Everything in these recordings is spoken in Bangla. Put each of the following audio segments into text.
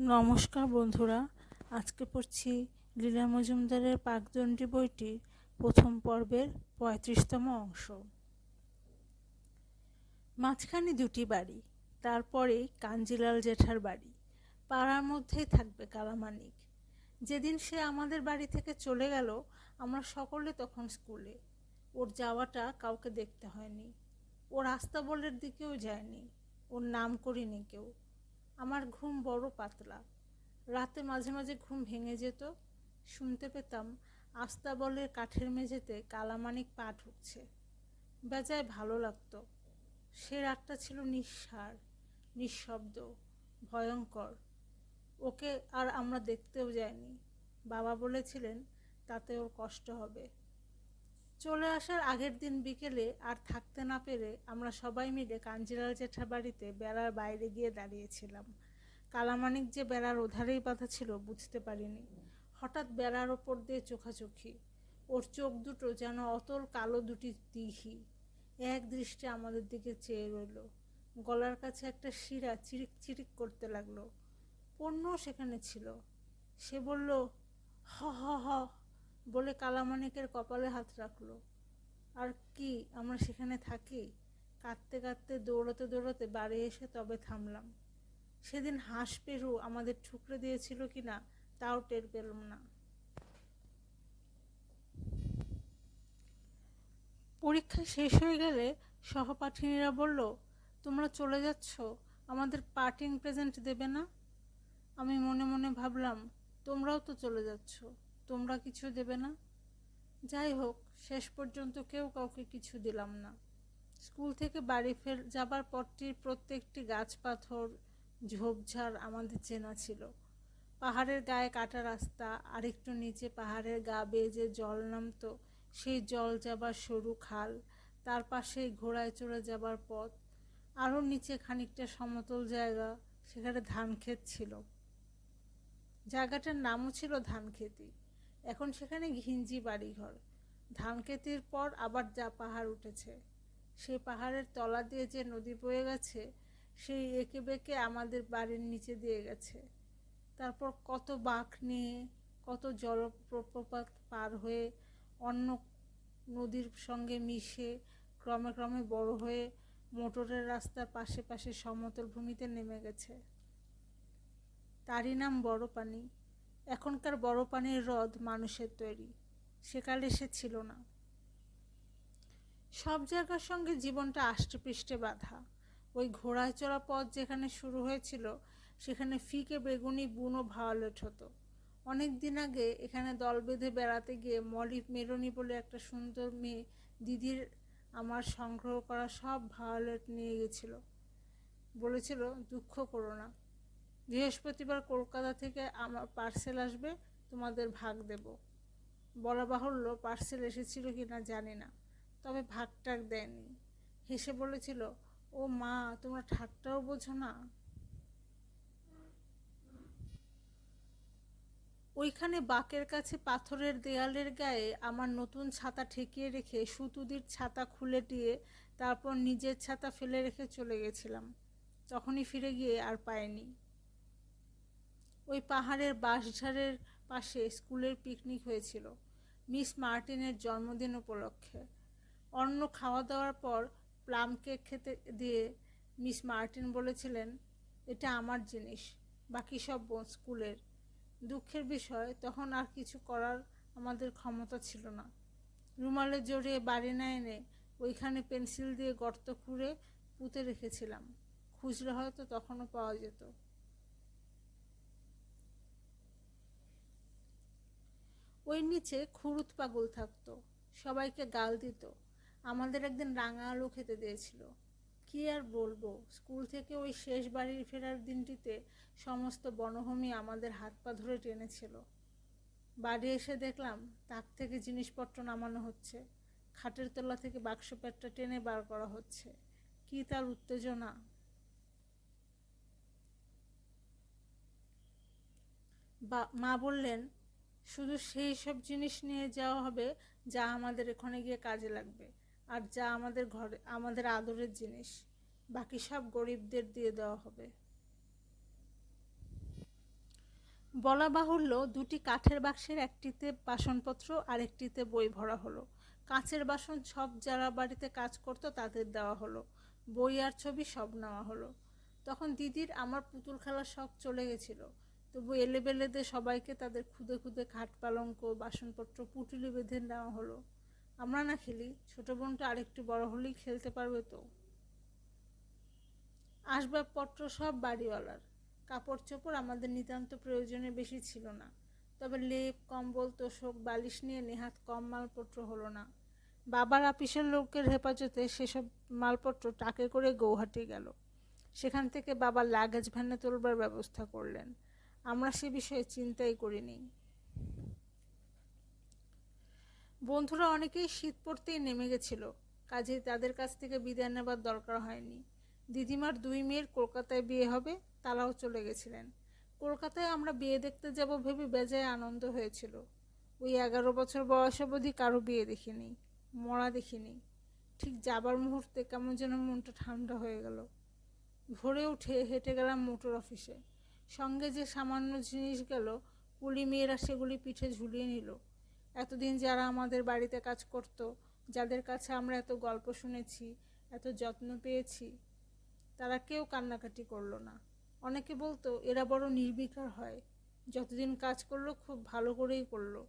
নমস্কার বন্ধুরা, আজকে পড়ছি লীলা মজুমদারের পাকদণ্ডী বইটি প্রথম পর্বের পঁয়ত্রিশতম অংশ। মাঝখানে দুটি বাড়ি তারপরেই কাঞ্জিলাল জেঠার বাড়ি। পাড়ার মধ্যেই থাকবে কালামানিক। যেদিন সে আমাদের বাড়ি থেকে চলে গেল, আমরা সকলে তখন স্কুলে। ওর যাওয়াটা কাউকে দেখতে হয়নি। ও রাস্তা বলের দিকেও যায়নি। ওর নাম করিনি কেউ। আমার ঘুম বড় পাতলা। রাতে মাঝে মাঝে ঘুম ভেঙে যেত, শুনতে পেতাম আস্তাবলের কাঠের মেঝেতে কালামানিক পা ঢুকছে। বেজায় ভালো লাগতো। সে রাতটা ছিল নিঃসার, নিঃশব্দ, ভয়ঙ্কর। ওকে আর আমরা দেখতেও যাইনি। বাবা বলেছিলেন তাতে ওর কষ্ট হবে। চলে আসার আগের দিন বিকেলে আর থাকতে না পেরে আমরা সবাই মিলে কাঞ্জিলাল জেঠার বাড়িতে বেড়ার বাইরে গিয়ে দাঁড়িয়েছিলাম। কালামানিক যে বেড়ার ওধারেই বাঁধা ছিল বুঝতে পারিনি। হঠাৎ বেড়ার ওপর দিয়ে চোখাচোখি। ওর চোখ দুটো যেন অতল কালো দুটি দিঘি। এক দৃষ্টে আমাদের দিকে চেয়ে রইল। গলার কাছে একটা শিরা চিরিক চিরিক করতে লাগল। পণ্য সেখানে ছিল। সে বলল, হ হ হ। বলে কালামানিকের কপালে হাত রাখল। আর কি, আমরা সেখানে থাকি? কাঁদতে কাঁদতে দৌড়াতে দৌড়াতে বাড়ি এসে তবে থামলাম। সেদিন হাঁস পেরু আমাদের ঠুকরে দিয়েছিল কি না, তাও টের পেলাম না। পরীক্ষা শেষ হয়ে গেলে সহপাঠিনীরা বলল, তোমরা চলে যাচ্ছ? আমাদের পার্টিং প্রেজেন্ট দেবে না? আমি মনে মনে ভাবলাম, তোমরাও তো চলে যাচ্ছ। তোমরা কিছু দেবে না? যাই হোক, শেষ পর্যন্ত কেউ কাউকে কিছু দিলাম না। স্কুল থেকে বাড়ি ফের যাবার পরটির প্রত্যেকটি গাছপাথর ঝোপঝাড় আমাদের চেনা ছিল। পাহাড়ের গায়ে কাটা রাস্তা, আরেকটু নিচে পাহাড়ের গা বেয়ে যে জল নামতো, সেই জল যাবার সরু খাল, তার পাশেই ঘোড়ায় চড়ে যাবার পথ। আরও নিচে খানিকটা সমতল জায়গা, সেখানে ধান ক্ষেত ছিল। জায়গাটার নামও ছিল ধান খেতি এখন সেখানে ঘিঞ্জি বাড়িঘর। ধান খেতির পর আবার যা পাহাড় উঠেছে। সেই পাহাড়ের তলা দিয়ে যে নদী বয়ে গেছে, সেই এঁকে বেঁকে আমাদের বাড়ির নিচে দিয়ে গেছে। তারপর কত বাঁক নিয়ে, কত জলপ্রপাত পার হয়ে অন্য নদীর সঙ্গে মিশে ক্রমে ক্রমে বড় হয়ে মোটরের রাস্তার পাশে পাশে সমতল ভূমিতে নেমে গেছে। তারই নাম বড় পানি এখনকার বড় পানির হ্রদ মানুষের তৈরি। সেকালে সে ছিল না। সব জায়গার সঙ্গে জীবনটা আষ্টপৃষ্টে বাঁধা। ওই ঘোড়ায় চড়া পথ যেখানে শুরু হয়েছিল, সেখানে ফিকে বেগুনি, বুনো ভায়োলেট হতো। অনেক দিন আগে এখানে দল বেঁধে বেড়াতে গিয়ে মলি মেরনি বলে একটা সুন্দর মেয়ে দিদির আমার সংগ্রহ করা সব ভায়োলেট নিয়ে গেছিল। বলেছিল, দুঃখ করো না। বৃহস্পতিবার কলকাতা থেকে আমার পার্সেল আসবে, তোমাদের ভাগ দেব। বলা বাহুল্য পার্সেল এসেছিল কি না জানি না, তবে ভাগ টাগ দেয়নি। হেসে বলেছিল, ও মা, তোমরা ঠাট্টাও বোঝো না? ওইখানে বাকের কাছে পাথরের দেয়ালের গায়ে আমার নতুন ছাতা ঠেকিয়ে রেখে সুতুদির ছাতা খুলে দিয়ে তারপর নিজের ছাতা ফেলে রেখে চলে গেছিলাম। তখনই ফিরে গিয়ে আর পাইনি। ওই পাহাড়ের বাঁশঝাড়ের পাশে স্কুলের পিকনিক হয়েছিল, মিস মার্টিনের জন্মদিন উপলক্ষে। অন্য খাওয়া দাওয়ার পর প্লাম কেক খেতে দিয়ে মিস মার্টিন বলেছিলেন, এটা আমার জিনিস, বাকি সব স্কুলের। দুঃখের বিষয়, তখন আর কিছু করার আমাদের ক্ষমতা ছিল না। রুমালে জড়িয়ে বাড়ি না এনে ওইখানে পেন্সিল দিয়ে গর্ত খুঁড়ে পুঁতে রেখেছিলাম। খুচরো হয়তো তখনও পাওয়া যেত। ওই নিচে খুরুত পাগল থাকতো। সবাইকে গাল দিত। আমাদের একদিন রাঙা আলু খেতে দিয়েছিল। কি আর বলব, স্কুল থেকে ওই শেষ বাড়ির ফেরার দিনটিতে সমস্ত বনভূমি আমাদের হাত পা ধরে টেনেছিল। বাড়ি এসে দেখলাম, তাক থেকে জিনিসপত্র নামানো হচ্ছে। খাটের তলা থেকে বাক্স প্যাটটা টেনে বার করা হচ্ছে। কি তার উত্তেজনা। বা, মা বললেন শুধু সেই সব জিনিস নিয়ে যাওয়া হবে যা আমাদের এখানে গিয়ে কাজে লাগবে আর যা আমাদের ঘরে, আমাদের আদরের জিনিস। বাকি সব গরিবদের দিয়ে দেওয়া হবে। বলা বাহুল্য, দুটি কাঠের বাক্সের একটিতে বাসনপত্র আর একটিতে বই ভরা হলো। কাঁচের বাসন সব যারা বাড়িতে কাজ করতো তাদের দেওয়া হলো। বই আর ছবি সব নেওয়া হলো। তখন দিদির আমার পুতুল খেলার শখ চলে গেছিল। তবু এলেবেলেদের সবাইকে তাদের খুদে খুদে খাট পালঙ্ক, বাসনপত্র পুটুলি বেঁধে নেওয়া হলো। আমরা না খেলি, ছোটো বোনটা আরেকটু বড় হলেই খেলতে পারবে তো। আসবাবপত্র সব বাড়িওয়ালার। কাপড় চোপড় আমাদের নিতান্ত প্রয়োজনে বেশি ছিল না। তবে লেপ, কম্বল, তোষক, বালিশ নিয়ে নেহাত কম মালপত্র হলো না। বাবার আপিসের লোকের হেফাজতে সেসব মালপত্র টাকে করে গৌহাটি গেল। সেখান থেকে বাবা লাগেজ ভ্যানে তোলবার ব্যবস্থা করলেন। আমরা সে বিষয়ে চিন্তাই করিনি। বন্ধুরা, অনেকেই শীত পড়তেই নেমে গেছিল। কাজেই তাদের কাছ থেকে বিদায় নেবার দরকার হয়নি। দিদিমার দুই মেয়ের কলকাতায় বিয়ে হবে, তারাও চলে গেছিলেন। কলকাতায় আমরা বিয়ে দেখতে যাব ভেবে বেজায় আনন্দ হয়েছিল। ওই এগারো বছর বয়স অবধি কারও বিয়ে দেখিনি, মরা দেখিনি। ঠিক যাবার মুহূর্তে কেমন যেন মনটা ঠান্ডা হয়ে গেল। ভোরে উঠে হেঁটে গেলাম মোটর অফিসে। সঙ্গে যে সামান্য জিনিস গেল, কুলি মেয়েরা সেগুলি পিঠে ঝুলিয়ে নিল। এতদিন যারা আমাদের বাড়িতে কাজ করত, যাদের কাছে আমরা এত গল্প শুনেছি, এত যত্ন পেয়েছি, তারা কেউ কান্নাকাটি করল না। অনেকে বলতো, এরা বড় নির্বিকার হয়। যতদিন কাজ করল, খুব ভালো করেই করল।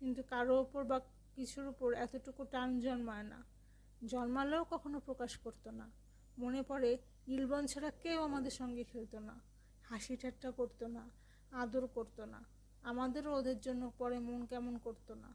কিন্তু কারও ওপর বা কিছুর উপর এতটুকু টান জন্মায় না। জন্মালেও কখনো প্রকাশ করতো না। মনে পড়ে, নীলবন ছাড়া কেউ আমাদের সঙ্গে খেলতো না। হাসি ঠাট্টা করতো না, আদর করতো না। আমাদেরও ওদের জন্য পরে মন কেমন করতো না।